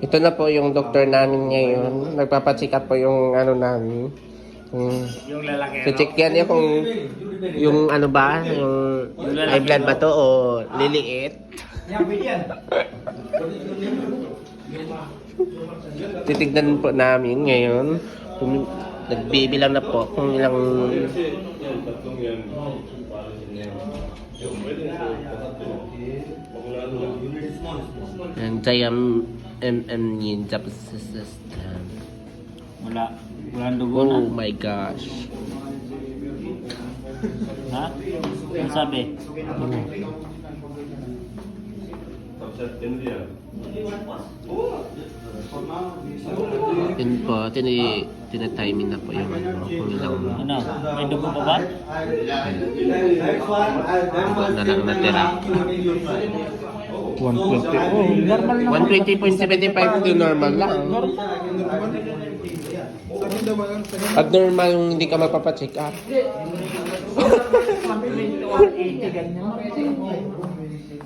Ito na po yung doktor namin ngayon. Nagpapacheck up po yung ano namin. Yung, Yung lalaki. check yan niya kung yung ano ba, yung high blood ba to o liliit. Titignan po namin ngayon. Kung nagbibilang na po kung ilang and Jayam MM yin Japan system. Wala. Walang dugo na. Oh my gosh. Ha? Ano sabi? Yun po, tini, tinatiming na po yung ano, kung ilang Ano? May dugo pa ba? ano na lang natira. 120. Oh, normal 120.75 to normal lang. Abnormal yung hindi ka magpapacheck up.